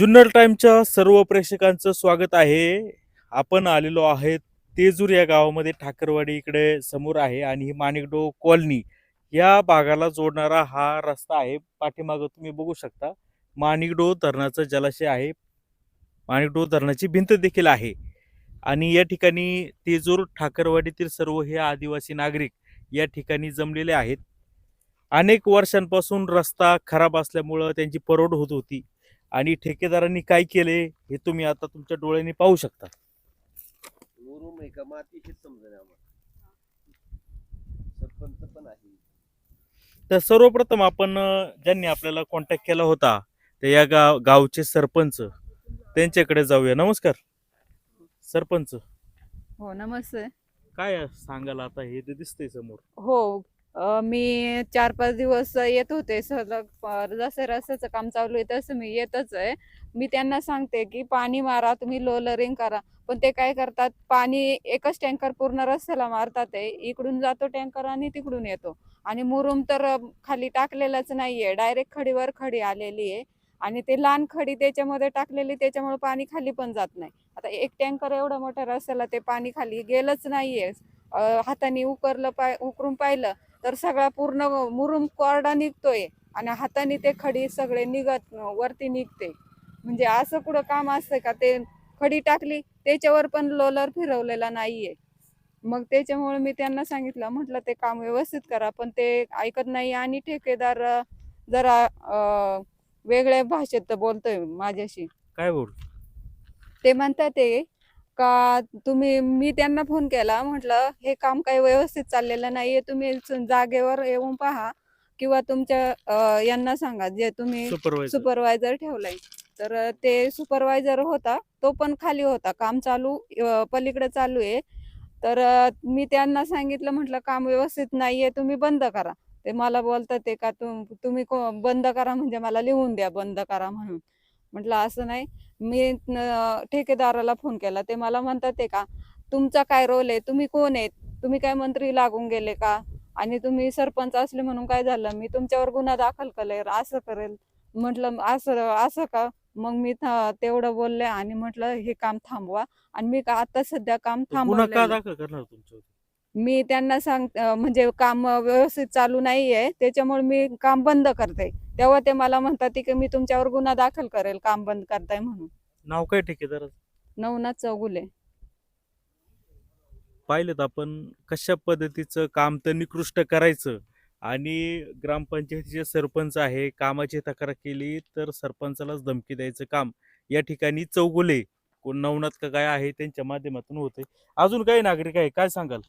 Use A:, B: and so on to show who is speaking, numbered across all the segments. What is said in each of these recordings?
A: जुन्नर टाईमच्या सर्व प्रेक्षकांचं स्वागत आहे. आपण आलेलो आहेत तेजूर या गावामध्ये ठाकरवाडी इकडे समोर आहे आणि ही माणिकडो कॉलनी या भागाला जोडणारा हा रस्ता आहे. पाठीमागं तुम्ही बघू शकता माणिकडो धरणाचं जलाशय आहे. माणिकडो धरणाची भिंत देखील आहे. आणि या ठिकाणी तेजूर ठाकरवाडीतील सर्व हे आदिवासी नागरिक या ठिकाणी जमलेले आहेत. अनेक वर्षांपासून रस्ता खराब असल्यामुळं त्यांची परवड होत होती. आणि ठेकेदारांनी काय केले हे तुम्ही आता तुमच्या डोळ्यांनी पाहू शकता.
B: मुरुम आहे का? माती हेच समजा आम्हाला. सरपंच पण आहे.
A: तर सर्वप्रथम आपण ज्यांनी आपल्याला कॉन्टॅक्ट केला होता ते या गाव गावचे सरपंच त्यांच्याकडे जाऊया. नमस्कार. सरपंच.
C: हो नमस्ते.
A: काय सांगाल आता? हे ते दिसतंय समोर.
C: हो मी चार पाच दिवस येत होते सलग जसं रस्त्याचं काम चालू आहे तसं मी येतच आहे. मी त्यांना सांगते की पाणी मारा तुम्ही लोलरिंग करा. पण ते काय करतात पाणी एकच टँकर पूर्ण रस्त्याला मारतात आहे. इकडून जातो टँकर आणि तिकडून येतो. आणि मुरुम तर खाली टाकलेलाच नाहीये. डायरेक्ट खडीवर खडी आलेली आहे. आणि ते लहान खडी त्याच्यामध्ये टाकलेली त्याच्यामुळे पाणी खाली पण जात नाही. आता एक टँकर एवढा मोठा रस्त्याला ते पाणी खाली गेलंच नाहीये. आहे हाताने उकरलं पाय उकरून पाहिलं. तर सगळा पूर्ण मुरुम कोरडा निघतोय आणि हाताने ते खडी सगळे निघत वरती निघते. म्हणजे असं कुठं काम असतंय का? ते खडी टाकली त्याच्यावर पण लोलर फिरवलेला नाहीये. मग त्याच्यामुळे मी त्यांना सांगितलं म्हटलं ते काम व्यवस्थित करा पण ते ऐकत नाही आणि ठेकेदार जरा वेगळ्या भाषेत बोलतोय माझ्याशी.
A: काय बोल
C: ते म्हणतात ते का तुम्ही मी त्यांना फोन केला म्हटलं हे काम काही व्यवस्थित चाललेलं नाहीये तुम्ही जागेवर येऊन पहा किंवा तुमच्या यांना सांगा जे तुम्ही
A: सुपरवायझर
C: ठेवलाय. तर ते सुपरवायझर होता तो पण खाली होता काम चालू पलीकडे चालू आहे. तर मी त्यांना सांगितलं म्हटलं काम व्यवस्थित नाहीये तुम्ही बंद करा. ते मला बोलतात ते का तुम तुम्ही बंद करा म्हणजे मला लिहून द्या बंद करा म्हणून. म्हटलं असं नाही. मी ठेकेदाराला फोन केला. ते मला म्हणतात ते का तुमचा काय रोल आहे? तुम्ही कोण आहेत? तुम्ही काय मंत्री लागून गेले का? आणि तुम्ही सरपंच असले म्हणून काय झालं? मी तुमच्यावर गुन्हा दाखल करेल असं करेल. म्हटलं असं असं का? मग मी तेवढं बोलले आणि म्हटलं हे काम थांबवा. आणि मी का आता सध्या काम
A: गुन्हा
C: मी त्यांना सांग म्हणजे काम व्यवस्थित चालू नाहीये त्याच्यामुळे मी काम बंद करते. तेव्हा ते मला म्हणतात की मी तुमच्यावर गुन्हा दाखल करेल काम बंद करताय म्हणून.
A: नाव काय ठेकेदाराचं
C: नवनाथ चौगुले.
A: पाहिलं आपण कशा पद्धतीचं काम तर निकृष्ट करायचं आणि ग्रामपंचायतीचे सरपंच आहे कामाची तक्रार केली तर सरपंचालाच धमकी द्यायचं काम. या ठिकाणी चौगुले कोण नवनाथ का काय आहे त्यांच्या माध्यमातून होते. अजून काही नागरिक आहे काय सांगाल?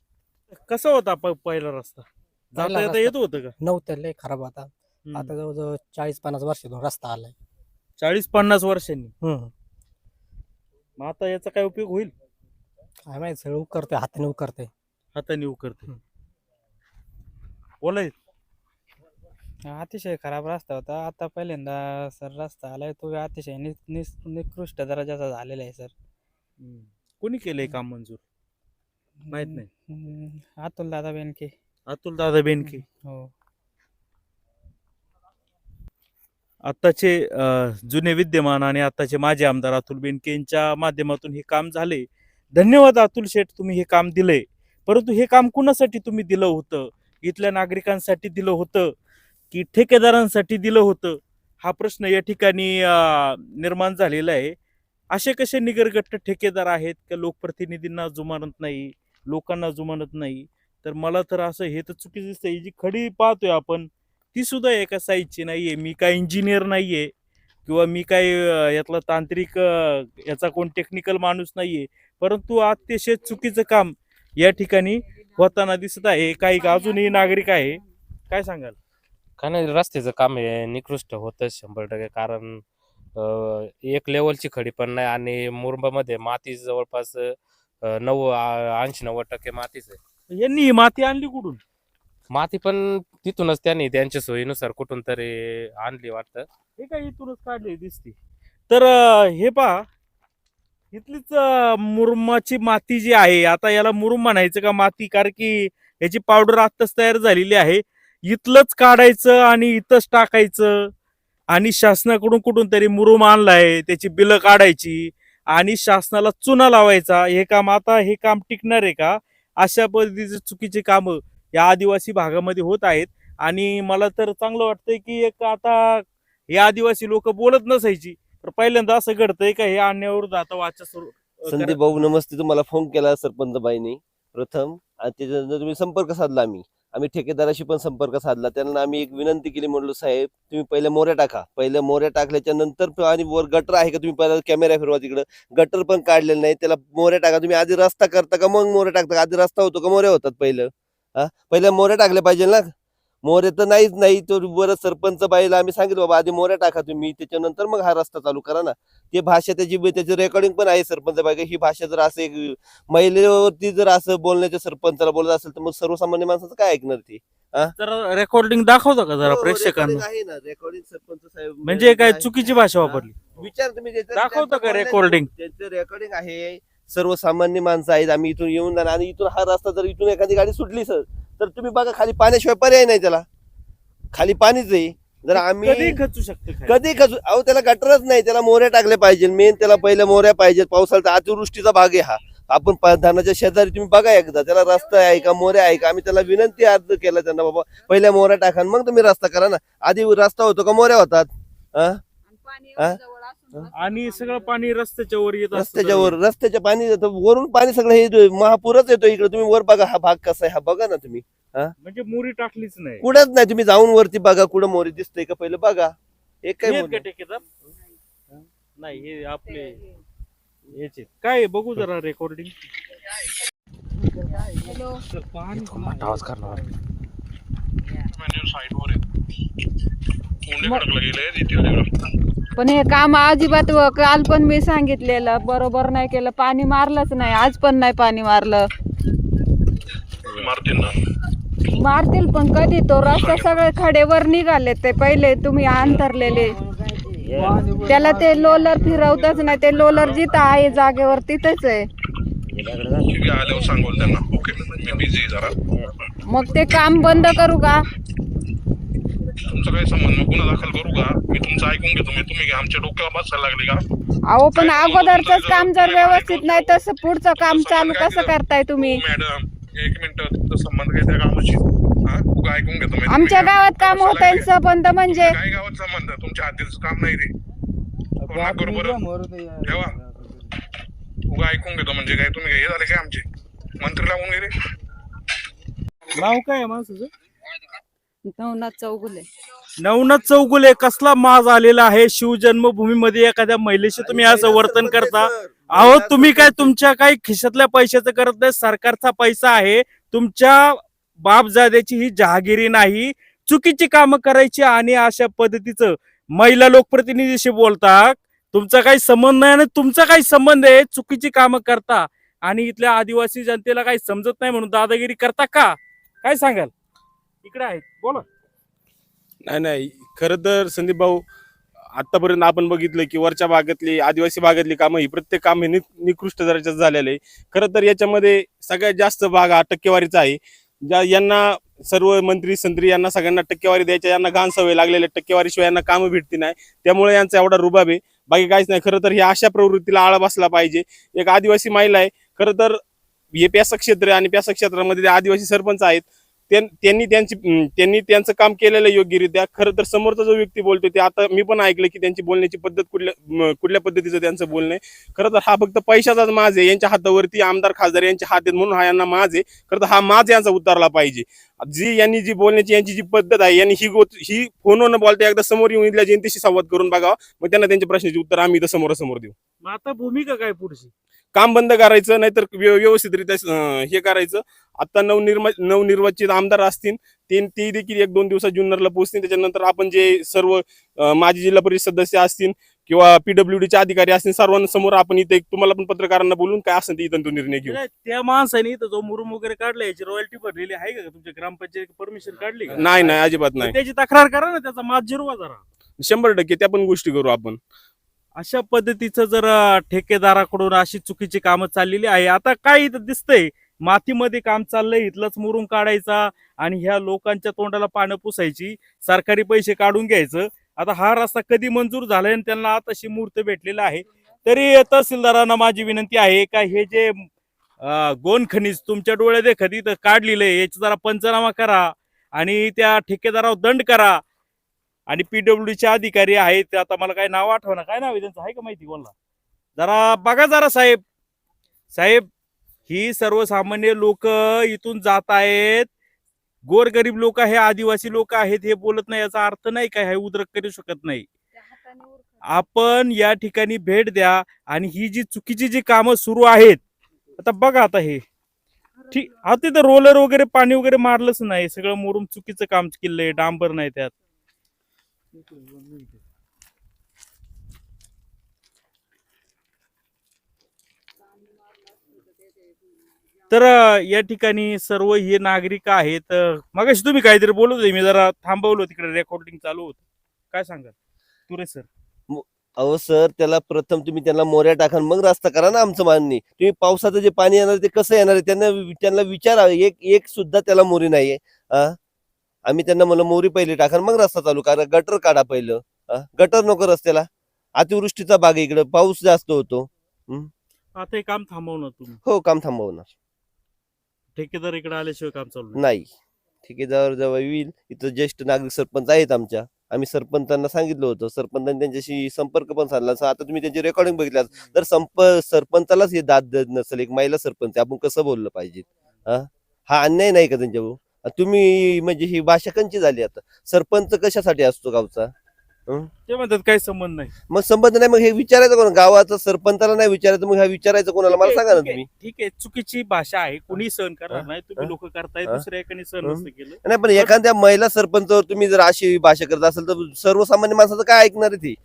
A: कसा होता प- पहिला रस्ता?
D: पहिला
A: जाता येता
D: रस्ता-
A: येत होतं का?
D: नव्हतं लय खराब आता. आता जवळजवळ चाळीस पन्नास वर्षातून रस्ता आलाय.
A: चाळीस पन्नास वर्षांनी?
D: हम्म.
A: मग आता याचा काय उपयोग होईल?
D: काय माहिती सगळं उकरतोय हाताने उकरतोय.
A: हाताने उकरते
D: हम्म.
A: बोलाय
E: अतिशय खराब रस्ता होता. आता पहिल्यांदा सर रस्ता आलाय तो अतिशय नि- निस- निकृष्ट दर्जाचा झालेला आहे सर.
A: कोणी केलंय काम मंजूर? माहीत नाही.
E: अतुल दादा बेनके.
A: अतुल दादा बेनके.
E: हो.
A: आत्ताचे जुने विद्यमान आणि आत्ताचे माजी आमदार अतुल बेनके यांच्या माध्यमातून हे काम झाले. धन्यवाद अतुल शेठ तुम्ही हे काम दिलंय परंतु हे काम कुणासाठी तुम्ही दिलं होतं? इथल्या नागरिकांसाठी दिलं होतं? की ठेकेदारांसाठी दिलं होतं? हा प्रश्न या ठिकाणी निर्माण झालेला आहे. असे कसे निगरगट्ट ठेकेदार आहेत? का लोकप्रतिनिधींना जुमानत नाही? लोकांना जुमानत नाही. तर मला तर असं हे तर चुकीचं दिसतं ही जी खडी पाहतोय आपण ती सुद्धा एका साईजची नाहीये. मी काय इंजिनियर नाहीये किंवा मी काय यातला तांत्रिक याचा कोण टेक्निकल माणूस नाहीये. परंतु अतिशय चुकीचं काम या ठिकाणी होताना दिसत आहे. काही अजूनही नागरिक आहे. काय सांगाल?
F: काय नाही रस्त्याचं काम हे निकृष्ट होतच शंभर टक्के. कारण एक लेवलची खडी पण नाही आणि मुरुंबामध्ये माती जवळपास नव्व ऐंशी नव्वद टक्के मातीच आहे.
A: यांनी ही माती आणली कुठून?
F: माती पण तिथूनच त्यांनी त्यांच्या सोयीनुसार कुठून तरी आणली वाटतं.
A: हे काय इथूनच काढले दिसते. तर अं, हे पहा. इथलीच अं, मुरुमाची माती जी आहे आता याला मुरुम म्हणायचं का माती? कारण की याची पावडर आत्ताच तयार झालेली आहे. इथलंच काढायचं आणि इथंच टाकायचं. आणि शासनाकडून कुठून तरी मुरुम आणलाय त्याची बिलं काढायची. आणि शासनाला चुना लावायचा. हे काम आता हे काम टिकणार आहे का? अशा पद्धतीचे चुकीचे कामं या आदिवासी भागामध्ये होत आहेत. आणि मला तर चांगलं वाटतंय की एक आता हे आदिवासी लोक बोलत नसायची. तर पहिल्यांदा असं घडतंय का हे आणण्यावर आता वाचा सुरू
B: संदीप भाऊ नमस्ते. तुम्हाला फोन केला सरपंच बाईने प्रथम आणि त्याच्यानंतर तुम्ही संपर्क साधला आम्ही. आम्ही ठेकेदाराशी पण संपर्क साधला. त्यांना आम्ही एक विनंती केली म्हणलो साहेब तुम्ही पहिले मोऱ्या टाका. पहिले मोऱ्या टाकल्याच्या नंतर आणि वर गटर आहे का? तुम्ही पहिला कॅमेरा फिरवा तिकडं. गटर पण काढलेलं नाही. त्याला मोऱ्या टाका. तुम्ही आधी रस्ता करता का? मग मोऱ्या टाकता का? आधी रस्ता होतो का? मोऱ्या होतात पहिलं. हा? पहिले मोऱ्या टाकल्या पाहिजे ना? मोरे तर नाहीच नाही तो बरं सरपंच बाईला आम्ही सांगितलं बाबा आधी मोऱ्या टाका तुम्ही त्याच्यानंतर मग हा रस्ता चालू करा ना. ते भाषा त्याची त्याची रेकॉर्डिंग पण आहे सरपंच बाई ही भाषा जर असं एक महिलेवरती जर असं बोलण्याच्या सरपंचाला बोलत असेल तर मग सर्वसामान्य माणसाचं काय ऐकणार ती?
A: जरा रेकॉर्डिंग दाखवता का जरा
B: हो,
A: प्रेक्षकांना?
B: recording आहे ना रेकॉर्डिंग सरपंच साहेब
A: म्हणजे काय. चुकीची भाषा वापरली?
B: विचार तुम्ही
A: दाखवता का recording?
B: त्यांचं रेकॉर्डिंग आहे सर्वसामान्य माणसं आहेत आम्ही इथून येऊन जाणार आणि इथून हा रस्ता जर इथून एखादी गाडी सुटली सर तर तुम्ही बघा खाली पाण्याशिवाय पर्याय नाही त्याला. खाली पाणीच आहे. जर आम्ही
A: कधी खचू शकते
B: कधी खचू अहो त्याला गटरच नाही. त्याला मोऱ्या टाकल्या पाहिजे मेन त्याला पहिल्या मोऱ्या पाहिजेत. पावसाळ्याचा अतिवृष्टीचा भाग आहे हा. आपण प- धानाच्या शेजारी तुम्ही बघा एकदा. त्याला रस्ता आहे का मोऱ्या आहे का? आम्ही त्याला विनंती अर्ज केला त्यांना बाबा पहिल्या मोऱ्या टाका आणि मग तुम्ही रस्ता करा ना. आधी रस्ता होतो का मोऱ्या होतात? हा?
C: आणि पाणी
B: हा?
C: एवढं
A: आणि सगळं पाणी रस्त्याच्या वर येत
B: रस्त्याच्या वर रस्त्याच्या पाणी येतं. वरून पाणी सगळं हे महापूरच येतो इकडे. तुम्ही वर बघा हा भाग कसा आहे हा बघा ना तुम्ही.
A: म्हणजे मुरी टाकलीच नाही.
B: कुठंच नाही. तुम्ही जाऊन वरती बघा कुठं मोरी दिसतंय का पहिलं बघा. एक काय
A: आहेत
B: मोरी?
A: का ठेकेदार? नाही हे आपले याचे. काय आहे? बघू जरा रेकॉर्डिंग
C: हॅलो.
F: आवाज करणार.
C: पण हे काम अजिबात व- काल पण मी सांगितलेलं बरोबर नाही केलं पाणी मारलंच नाही आज पण नाही पाणी मारलं. मारतील पण कधी? तो रस्ता सगळे खडेवर निघाले ते पहिले तुम्ही अंतरलेले. त्याला ते लोलर फिरवतच नाही ते लोलर जिथं आहे जागेवर तिथंच आहे.
G: ठीक आहे आल्यावर सांगू त्यांना. ओके मी बिझी जरा.
C: मग ते काम बंद करू का?
G: तुमचा काही संबंध मग गुन्हा दाखल करू का? मी तुमचं ऐकून घेतो. मी तुम्ही आमच्या डोक्यावर बसायला लागली का?
C: अहो पण अगोदरच काम जर व्यवस्थित नाही तसं पुढचं काम चालू कसं करताय तुम्ही?
G: मॅडम एक मिनिट. तुमचा संबंध काय त्या कामाशी हा? उगा ऐकून घेतो मी.
C: आमच्या गावात काम
G: बसायला
C: होत आहे
G: लागले.
C: संबंध म्हणजे?
G: काय गावात संबंध? तुमच्या हद्दीचं काम नाही ते फोन नका करू बरं ठेवा. उगा ऐकून घेतो म्हणजे काय? तुम्ही हे झाले काय आमचे? मंत्री लागून गेले?
A: नाव काय आहे माणसाचं?
C: नवनाथ चौगुले.
A: नवनाथ चौगुले कसला माज आलेला आहे? शिवजन्मभूमीमध्ये एखाद्या महिलेशी तुम्ही असं वर्तन करता? अहो तुम्ही काय तुमच्या काही खिशातल्या पैशाचं करत नाही? सरकारचा पैसा आहे. तुमच्या बापजाद्याची ही जहागिरी नाही. चुकीची कामं करायची आणि अशा पद्धतीचं महिला लोकप्रतिनिधीशी बोलता तुमचा काही संबंध नाही आणि तुमचा काही संबंध आहे. चुकीची कामं करता. आणि इथल्या आदिवासी जनतेला काही समजत नाही म्हणून दादागिरी करता का? काय सांगाल? इकडे आहेत. बोला.
H: नाही नाही. खरं तर संदीप भाऊ आतापर्यंत आपण बघितलं की वरच्या भागातली आदिवासी भागातली कामं ही प्रत्येक काम हे नि- निकृष्ट दर्जाचं झालेलं आहे खरं तर याच्यामध्ये सगळ्यात जास्त भाग हा टक्केवारीचा आहे. ज्या यांना सर्व मंत्री संत्री यांना सगळ्यांना टक्केवारी द्यायच्या यांना घाण सवय लागलेल्या टक्केवारीशिवाय यांना कामं भेटती नाही. त्यामुळे यांचा एवढा रुबाब आहे. बाकी काहीच नाही. खरं तर हे अशा प्रवृत्तीला आळा बसला पाहिजे. एक आदिवासी महिला आहे. खरं तर हे प्यासा क्षेत्र आहे आणि प्यासा क्षेत्रामध्ये ते आदिवासी सरपंच आहेत. त्यांनी त्यांची त्यांनी त्यांचं काम केलेलं योग्यरित्या. खरं तर समोरचा जो व्यक्ती बोलतो ते आता मी पण ऐकलं की त्यांची बोलण्याची पद्धत कुठल्या कुठल्या पद्धतीचं त्यांचं बोलणं आहे. खरं तर हा फक्त पैशाचाच माज आहे. यांच्या हातावरती आमदार खासदार यांच्या हात आहेत म्हणून हा यांना माज आहे. खरं तर हा माज यांचा उतारला पाहिजे. जी यांनी जी बोलण्याची यांची जी पद्धत आहे यांनी ही गोष्ट ही फोनवर न बोलता एकदा समोर येऊन इथल्या जनतेशी संवाद करून बघावं मग त्यांना त्यांच्या प्रश्नाची उत्तर आम्ही इथं समोरासमोर देऊ.
A: मग आता भूमिका काय पुढची?
H: काम बंद करायचं नाहीतर व्य- व्यवस्थितरित्या हे करायचं. आता नवनिर्मा नवनिर्वाचित आमदार असतील ते ते देखील एक दोन दिवसात जुन्नरला पोहोचतील त्याच्यानंतर आपण जे सर्व माजी जिल्हा परिषद सदस्य असतील किंवा पीडब्ल्यूडीचे अधिकारी असतील सर्वांसमोर आपण इथे तुम्हाला पण पत्रकारांना बोलून काय असेल ते इथं तो निर्णय घेऊ.
A: त्या माणसाने इथं जो मुरुम वगैरे काढला याची रॉयल्टी भरलेली आहे का? तुमच्या ग्रामपंचायत परमिशन काढली का?
H: नाही नाही अजिबात नाही.
A: त्याची तक्रार करा ना त्याचा माज जिरवा जरा.
H: शंभर टक्के त्या पण गोष्टी करू आपण.
A: अशा पद्धतीचं जर ठेकेदाराकडून अशी चुकीची कामं चाललेली आहे आता काय इथं दिसतंय? मातीमध्ये काम चाललंय इथलंच मुरुम काढायचा आणि ह्या लोकांच्या तोंडाला पानं पुसायची सरकारी पैसे काढून घ्यायचं आता हा रस्ता कधी मंजूर झालाय आणि त्यांना तशी मूर्त भेटलेला आहे. तरी तहसीलदारांना माझी विनंती आहे का हे जे गोन खनिज तुमच्या डोळ्यात देखत इथं काढलेलं आहे याचा जरा पंचनामा करा आणि त्या ठेकेदारावर दंड करा. आणि पीडब्ल्यूडीचे अधिकारी आहेत आता मला काय नाव आठवणं काय नाव आहे त्यांचं? आहे का माहिती कोणाला जरा बघा जरा साहेब. साहेब ही सर्वसामान्य लोक इथून जात आहेत. गोरगरीब लोक हे आदिवासी लोक आहेत हे बोलत नाही याचा अर्थ नाही काय हे उद्रक करू शकत नाही. आपण या ठिकाणी भेट द्या आणि ही जी चुकीची जी कामं सुरू आहेत आता बघा आता हे. ठीक हा तिथं रोलर वगैरे पाणी वगैरे मारलंच नाही सगळं मोरून चुकीचं काम केलंय डांबर नाही त्यात. तर या ठिकाणी सर्व हे नागरिक आहेत. मगाशी तुम्ही काहीतरी बोलत होते मी जरा थांबवलो तिकडे रेकॉर्डिंग चालू होत. काय सांगाल? तुरे सर
B: अहो सर त्याला प्रथम तुम्ही त्यांना मोऱ्या टाका मग रस्ता करा ना आमचं मान्य तुम्ही पावसाचं जे पाणी येणार ते कसं येणार आहे त्यांना त्यांना विचारा. एक एक सुद्धा त्याला मोरी नाहीये. आम्ही त्यांना म्हणलं मोरी पहिली टाका मग रस्ता चालू करा. गटर काढा पहिलं. गटर नको रस्त्याला. अतिवृष्टीचा भाग आहे इकडं. पाऊस जास्त होतो.
A: आता हे काम थांबवणार तुम्ही?
B: हो काम थांबवणार.
A: ठेकेदार इकडे आल्याशिवाय काम चालू नाही.
B: नाही. ठेकेदार जेव्हा येईल. इथं ज्येष्ठ नागरिक सरपंच आहेत आमच्या. आम्ही सरपंचांना सांगितलं होतं. सरपंचांनी त्यांच्याशी संपर्क पण साधला. असं आता तुम्ही त्यांची रेकॉर्डिंग बघितल्या तर संप सरपंचालाच हे दाद देत नसेल. एक महिला सरपंच आहे, आपण कसं बोललं पाहिजे? हा? हा अन्याय नाही का त्यांच्यावर? तुम्ही म्हणजे ही भाषा कंची झाली आता? सरपंच कशासाठी असतो गावचा?
A: ते म्हणतात काही संबंध नाही.
B: मग संबंध नाही मग हे विचारायचं कोण? गावाचं सरपंचाला नाही विचारायचं मग हा विचारायचं कोणाला? मला
A: ठीक आहे,
B: सांगा ना
A: ठीक आहे,
B: तुम्ही.
A: ठीक आहे. चुकीची भाषा आहे. कोणी सहन करणार
B: हा,
A: नाही. तुम्ही
B: हा,
A: लोक करताय
B: हा,
A: दुसऱ्या एकाने सहन
B: हा.
A: नसतं केलं.
B: नाही पण एखाद्या महिला सरपंचावर तुम्ही जर अशी भाषा करत असाल तर सर्वसामान्य माणसाचं काय ऐकणार आहे ती?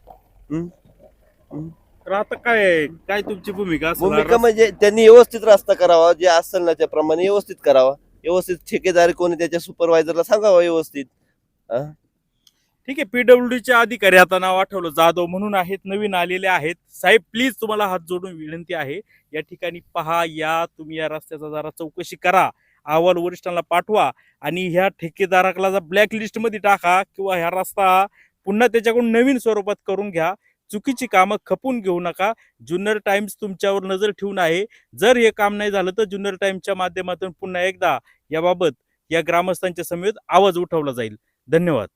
A: तर आता काय? काय तुमची भूमिका असणार?
B: भूमिका म्हणजे त्यांनी व्यवस्थित रस्ता करावा जे असेल ना त्याप्रमाणे व्यवस्थित करावा. व्यवस्थित ठेकेदार कोणी त्याच्या सुपरवायझरला सांगावा व्यवस्थित.
A: ठीक आहे पीडब्ल्यूडीचे अधिकारी आता नाव आठवलं. जाधव म्हणून आहेत नवीन आलेले आहेत. साहेब प्लीज तुम्हाला हात जोडून विनंती आहे या ठिकाणी पहा या तुम्ही या रस्त्याचा जरा चौकशी करा. अहवाल वरिष्ठांना पाठवा आणि ह्या ठेकेदाराला जर ब्लॅक लिस्टमध्ये टाका किंवा ह्या रस्ता पुन्हा त्याच्याकडून नवीन स्वरूपात करून घ्या. चुकीची कामं खपून घेऊ नका. जुन्नर टाइम्स तुमच्यावर नजर ठेवून आहे. जर हे काम नाही झालं तर जुन्नर टाइम्सच्या माध्यमातून पुन्हा एकदा याबाबत या ग्रामस्थांच्या समेत आवाज उठवला जाईल. धन्यवाद.